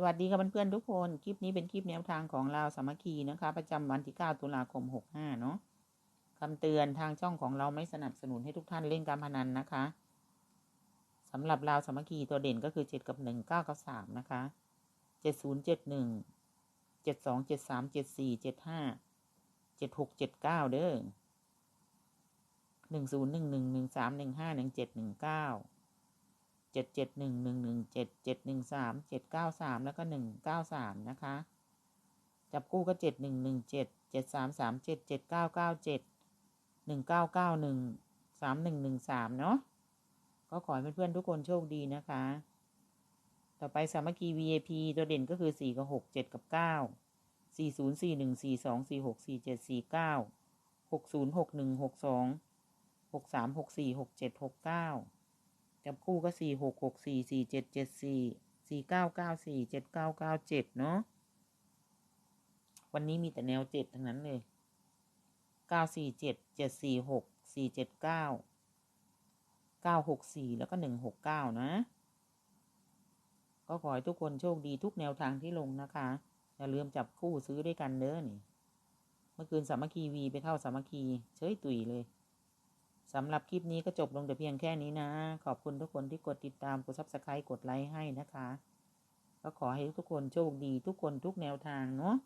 สวัสดีค่ะเพื่อนๆทุกคน คลิปนี้เป็นคลิปแนวทางของเราสามัคคีนะคะ ประจำวันที่ 9 ตุลาคม 65 เนาะคำเตือนทางช่องของเราไม่สนับสนุนให้ทุกท่านเล่นการพนันนะคะสำหรับเราสามัคคีตัวเด่นก็คือ 7 กับ 1 9 กับ 3 นะคะ 70 71 72 73 74 75 76 79 เด้อ10 11 13 15 17 19 เจ็ดเจ็ดหนึ่งหนึ่งหนึ่งเจ็ดเจ็ดหนึ่งสามเจ็ดเก้าสามแล้วก็หนึ่งเก้าสามนะคะ จับคู่ก็เจ็ดหนึ่งหนึ่งเจ็ดเจ็ดสามสามเจ็ดเจ็ดเก้าเก้าเจ็ดหนึ่งเก้าเก้าหนึ่งสามหนึ่งหนึ่งสามเนาะก็ขอให้เพื่อนๆทุกคนโชคดีนะคะ ต่อไปสามัคคี VAP ตัวเด่นก็คือสี่กับหกเจ็ดกับเก้าสี่ศูนย์สี่หนึ่งสี่สองสี่หกสี่เจ็ดสี่เก้าหกศูนย์หกหนึ่งหกสองหกสามหกสี่หกเจ็ดหกเก้า จับคู่ก็สี่หกหกสี่สี่เจ็ดเจ็ดสี่สี่เก้าเก้าสี่เจ็ดเก้าเก้าเจ็ดเนาะวันนี้มีแต่แนวเจ็ดทั้งนั้นเลยเก้าสี่เจ็ดเจ็ดสี่หกสี่เจ็ดเก้าเก้าหกสี่แล้วก็หนึ่งหกเก้านะ ก็ขอให้ทุกคนโชคดีทุกแนวทางที่ลงนะคะ อย่าลืมจับคู่ซื้อด้วยกันเด้อนี่ เมื่อคืนสามัคคีวีไปเข้าสามัคคีเฉยตุยเลย สำหรับคลิปนี้ก็จบลงแต่เพียงแค่นี้นะ ขอบคุณทุกคนที่กดติดตาม กดซับสไครต์กดไลค์ให้นะคะ ก็ขอให้ทุกคนโชคดีทุกคนทุกแนวทางเนาะ